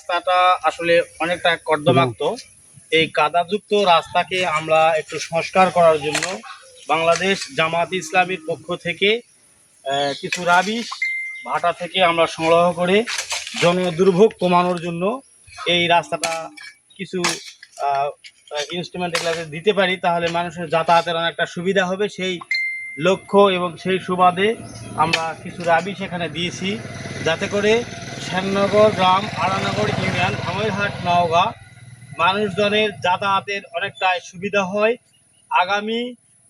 রাস্তাটা আসলে অনেকটা কর্দমাক্ত। এই কাদাযুক্ত রাস্তাকে আমরা একটু সংস্কার করার জন্য বাংলাদেশ জামাত ইসলামীর পক্ষ থেকে কিছু রাবিশ ভাটা থেকে আমরা সংগ্রহ করে জন দুর্ভোগ কমানোর জন্য এই রাস্তাটা কিছু ইনস্ট্রুমেন্ট এগুলো দিতে পারি তাহলে মানুষের যাতায়াতের অনেকটা সুবিধা হবে। সেই লক্ষ্য এবং সেই সুবাদে আমরা কিছু রাবি এখানে দিয়েছি যাতে করে শ্যামনগর গ্রাম আড়ানগর ইউনিয়ন, ধামইরহাট, নওগাঁ। মানুষজনের যাতায়াতের অনেকটাই সুবিধা হয়। আগামী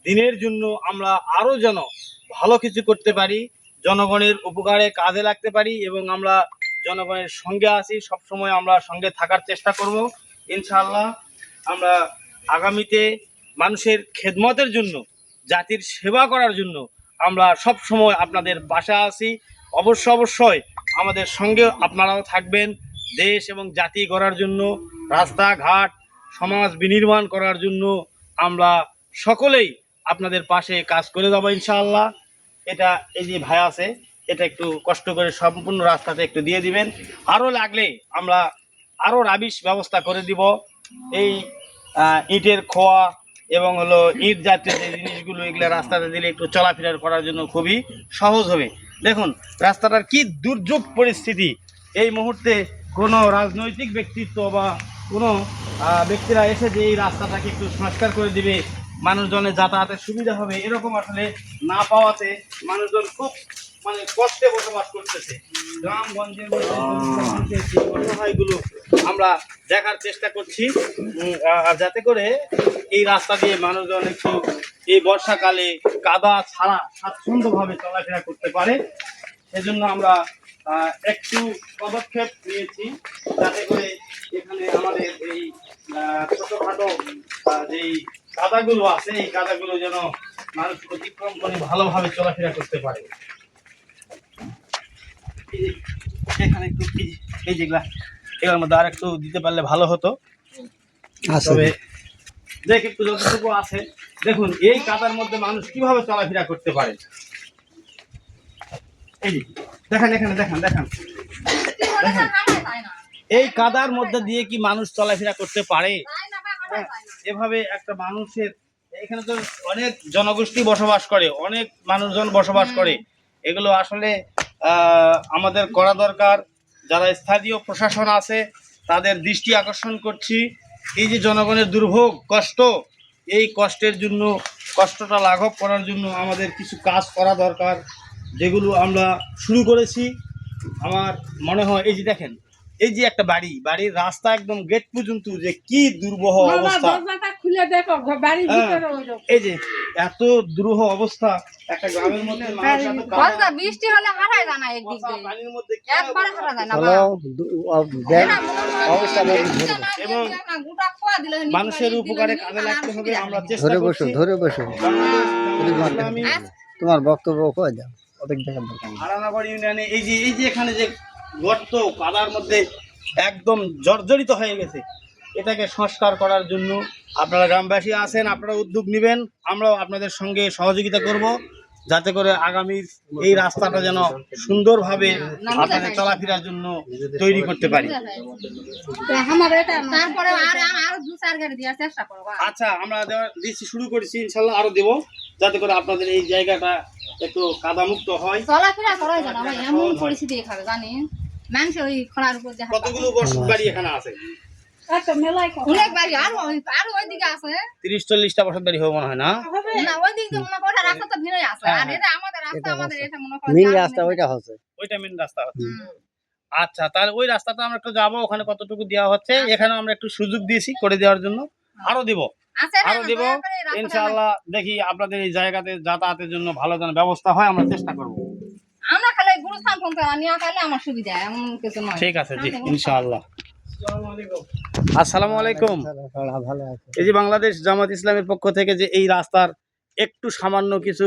দিনের জন্য আমরা আরও যেন ভালো কিছু করতে পারি, জনগণের উপকারে কাজে লাগতে পারি এবং আমরা জনগণের সঙ্গে আছি, সবসময় আমরা সঙ্গে থাকার চেষ্টা করব। ইনশাল্লাহ আমরা আগামীতে মানুষের খেদমতের জন্য, জাতির সেবা করার জন্য আমরা সব সময় আপনাদের পাশে আছি। অবশ্য অবশ্যই আমাদের সঙ্গে আপনারাও থাকবেন দেশ এবং জাতি গড়ার জন্য, রাস্তাঘাট, সমাজ বিনির্মাণ করার জন্য আমরা সকলেই আপনাদের পাশে কাজ করে যাব ইনশাআল্লাহ। এটা এই যে ভাই আছে, এটা একটু কষ্ট করে সম্পূর্ণ রাস্তাতে একটু দিয়ে দিবেন। আরও লাগলে আমরা আরও রাবিশ ব্যবস্থা করে দিব। এই ইটের খোয়া এবং হলো ইট জাতীয় যে জিনিসগুলো, এগুলো রাস্তাতে দিলে একটু চলাফেরা করার জন্য খুবই সহজ হবে। দেখুন, রাস্তাটার কি দুর্যোগ পরিস্থিতি। এই মুহূর্তে কোনো রাজনৈতিক ব্যক্তিত্ব বা কোনো ব্যক্তিরা এসে যে এই রাস্তাটাকে একটু সংস্কার করে দিবে, মানুষজনের যাতায়াতের সুবিধা হবে, এরকম আসলে না পাওয়াতে মানুষজন খুব মানে কষ্টে বসবাস করতেছে। গ্রামগঞ্জের মধ্যে অসহায়গুলো আমরা দেখার চেষ্টা করছি আর যাতে করে এই রাস্তা দিয়ে মানুষজন একটু এই বর্ষাকালে কাদা ছাড়া স্বাচ্ছন্দ্যভাবে চলাফেরা করতে পারে। সেজন্য আমরা একটু পদক্ষেপ নিয়েছি যাতে করে এখানে আমাদের এই ছোটখাটো যেই কাদাগুলো আছে এই কাদাগুলো যেন মানুষ অতিক্রম করে ভালোভাবে চলাফেরা করতে পারে। এখানে একটু এই যেগুলা এগুলোর মধ্যে আর একটু দিতে পারলে ভালো হতো। তবে দেখ একটু যতটুকু আছে। দেখুন এই কাদার মধ্যে মানুষ কীভাবে চলাফেরা করতে পারে? এই দেখেন এখানে দেখেন দেখেন। দেখেন। এই কাদার মধ্যে দিয়ে কি মানুষ চলাফেরা করতে পারে? এভাবে একটা মানুষের এখানে তো অনেক জনগোষ্ঠী বসবাস করে অনেক মানুষজন বসবাস করে। এগুলো আসলে আমাদের করা দরকার। যারা স্থানীয় প্রশাসন আছে তাদের দৃষ্টি আকর্ষণ করছি। এই যে জনগণের দুর্ভোগ কষ্ট এই কষ্টের জন্য কষ্টটা লাঘব করার জন্য আমাদের কিছু কাজ করা দরকার যেগুলো আমরা শুরু করেছি আমার মনে হয় এই যে দেখেন এই যে একটা বাড়ি বাড়ির রাস্তা একদম গেট পর্যন্ত যে কি দুর্বহ অবস্থা হ্যাঁ। এই যে এত দুরূহ অবস্থা একটা গ্রামের মধ্যে মানুষ এত কাদা- বলতো বৃষ্টি হলে হারাই জানা একদিক দিয়ে। পানির মধ্যে একবার হারা যায় না অবস্থা এবং গোটা খোয়া দিলে মানুষের উপকারে কাজে লাগতে হবে আমরা চেষ্টা ধরে বসো ধরে বসো ইসলামী তোমার বক্তব্য কয়ে দাও? অধিক দেখার দরকার। ইউনিয়নে এই যে এই যে এখানে যে গর্ত কাদার মধ্যে একদম জর্জরিত হয়ে গেছে এটাকে সংস্কার করার জন্য আপনারা গ্রামবাসী আছেন আপনারা উদ্যোগ নেবেন আমরাও আপনাদের সঙ্গে সহযোগিতা করব যাতে করে আগামী এই রাস্তাটা যেন সুন্দরভাবে আপনাদের চলাফেরার জন্য তৈরি করতে পারি। না। আচ্ছা আমরা দিচ্ছি শুরু করেছি ইনশাল্লাহ আরও দেবো যাতে করে আপনাদের এই জায়গাটা একটু কাদামুক্ত হয়। চলাফেরা করাই জানা ভাই এমন পরিস্থিতি এখানে জানি মানুষ ওই খোলার উপর কতগুলো বসত বাড়ি এখানে আছে? তিরিশ চল্লিশটা হবে মনে হয় না? মনে রাস্তা হ্যাঁ, আর হ্যাঁ। এটা আমাদের রাস্তা এটা আমাদের আছে। এটা মনে করো মেন রাস্তা ওইটা হচ্ছে। ওইটা মেন রাস্তা হচ্ছে। আচ্ছা তাহলে ওই রাস্তাটা আমরা একটু যাব ওখানে কতটুকু দেওয়া হচ্ছে এখানে আমরা একটু সুযোগ দিয়েছি করে দেওয়ার জন্য। আরও দিব আরও দিব। ইনশাআল্লাহ দেখি আপনাদের এই জায়গাতে যাতায়াতের জন্য ভালো যেন ব্যবস্থা হয় আমরা চেষ্টা করব। আমরা খালি গুরুস্থান ফোন করে নিয়ে আমার সুবিধা এমন কিছু নয়। ঠিক আছে জি ইনশাআল্লাহ। আসসালামু আলাইকুম। এই যে বাংলাদেশ জামাত ইসলামের পক্ষ থেকে যে এই রাস্তার একটু সামান্য কিছু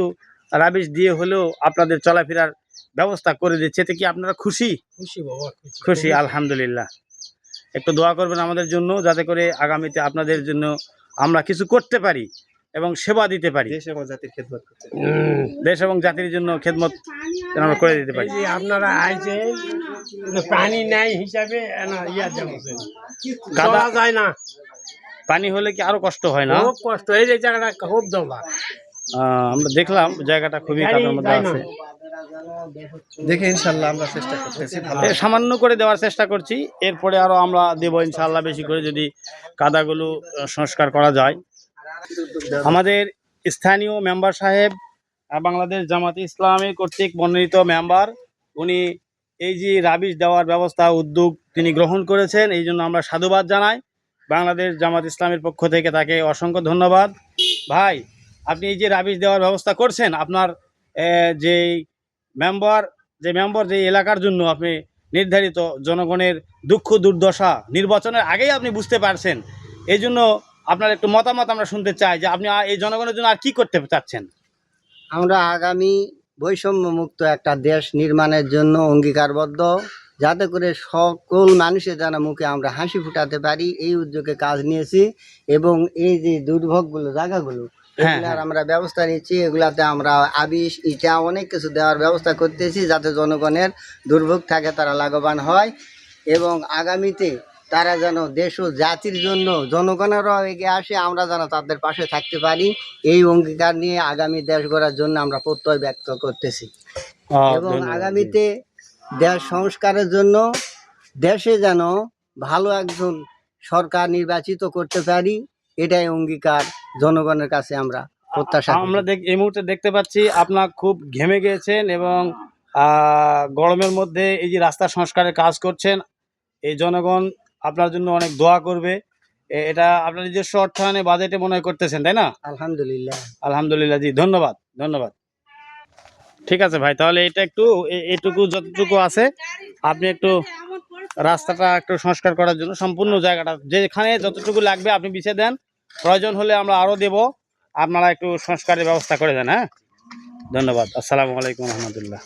রাবিশ দিয়ে হলেও আপনাদের চলাফেরার ব্যবস্থা করে দিচ্ছে এতে কি আপনারা খুশি? খুশি বাবা খুশি। আলহামদুলিল্লাহ। একটু দোয়া করবেন আমাদের জন্য যাতে করে আগামীতে আপনাদের জন্য আমরা কিছু করতে পারি এবং সেবা দিতে পারি। দেশ এবং জাতির খেদমত দেশ এবং জাতির জন্য খেদমত আমরা করে দিতে পারি। আপনারা আইছেন পানি নাই হিসাবে ইয়া যাচ্ছে কাদা যায় না। পানি হলে কি আরও কষ্ট হয় না? খুব কষ্ট এই যে জায়গাটা খুব দবা। আহ, আমরা দেখলাম জায়গাটা খুবই কাদার মধ্যে আছে। দেখে ইনশাল্লাহ আমরা চেষ্টা করতেছি ভালো সামান্য করে দেওয়ার চেষ্টা করছি। এরপরে আরও আমরা দেবো ইনশাআল্লাহ বেশি করে যদি কাদাগুলো সংস্কার করা যায়। আমাদের স্থানীয় মেম্বার সাহেব বাংলাদেশ জামাতে ইসলামী কর্তৃক মনোনীত মেম্বার উনি এই যে রাবিশ দেওয়ার ব্যবস্থা, উদ্যোগ তিনি গ্রহণ করেছেন, এই জন্য আমরা সাধুবাদ জানাই। বাংলাদেশ জামাত ইসলামের পক্ষ থেকে তাকে অসংখ্য ধন্যবাদ। ভাই, আপনি এই যে রাবিশ দেওয়ার ব্যবস্থা করছেন, আপনার যেই মেম্বার, যে মেম্বার, যে এলাকার জন্য আপনি নির্ধারিত জনগণের দুঃখ, দুর্দশা নির্বাচনের আগেই আপনি বুঝতে পারছেন। এই জন্য আপনার একটু মতামত আমরা শুনতে চাই যে আপনি এই জনগণের জন্য আর কি করতে চাচ্ছেন? আমরা আগামী বৈষম্য মুক্ত একটা দেশ নির্মাণের জন্য অঙ্গীকারবদ্ধ যাতে করে সকল মানুষের যেন মুখে আমরা হাসি ফুটাতে পারি। এই উদ্যোগে কাজ নিয়েছি এবং এই যে দুর্ভোগগুলো জায়গাগুলো হ্যাঁ, এগুলার হ্যাঁ। আমরা ব্যবস্থা নিচ্ছি এগুলাতে আমরা আবিষ ইটা অনেক কিছু দেওয়ার ব্যবস্থা করতেছি যাতে জনগণের দুর্ভোগ থাকে তারা লাভবান হয়। এবং আগামীতে তারা যেন দেশ ও জাতির জন্য জনগণেরও এগিয়ে আসে আমরা যেন তাদের পাশে থাকতে পারি। এই অঙ্গীকার নিয়ে আগামী দেশ গড়ার জন্য আমরা প্রত্যয় ব্যক্ত করতেছি। এবং আগামীতে দেশ সংস্কারের জন্য দেশে যেন ভালো একজন সরকার নির্বাচিত করতে পারি এটাই অঙ্গীকার জনগণের কাছে আমরা প্রত্যাশা আমরা দেখ এই মুহূর্তে দেখতে পাচ্ছি আপনার খুব ঘেমে গিয়েছেন এবং আহ, গরমের মধ্যে এই যে রাস্তা সংস্কারের কাজ করছেন এই জনগণ আপনার জন্য অনেক দোয়া করবে। এটা আপনার নিজস্ব অর্থায়নে বাজেটে মনে করতেছেন তাই না? আলহামদুলিল্লাহ। আলহামদুলিল্লাহ জি ধন্যবাদ ধন্যবাদ। ঠিক আছে ভাই তাহলে এটা একটু এটুকু যতটুকু আছে আপনি একটু রাস্তাটা একটু সংস্কার করার জন্য সম্পূর্ণ জায়গাটা যেখানে যতটুকু লাগবে আপনি বিছে দেন। প্রয়োজন হলে আমরা আরও দেব আপনারা একটু সংস্কারের ব্যবস্থা করে দেন হ্যাঁ? ধন্যবাদ আসসালামু আলাইকুম রহমতুল্লাহ।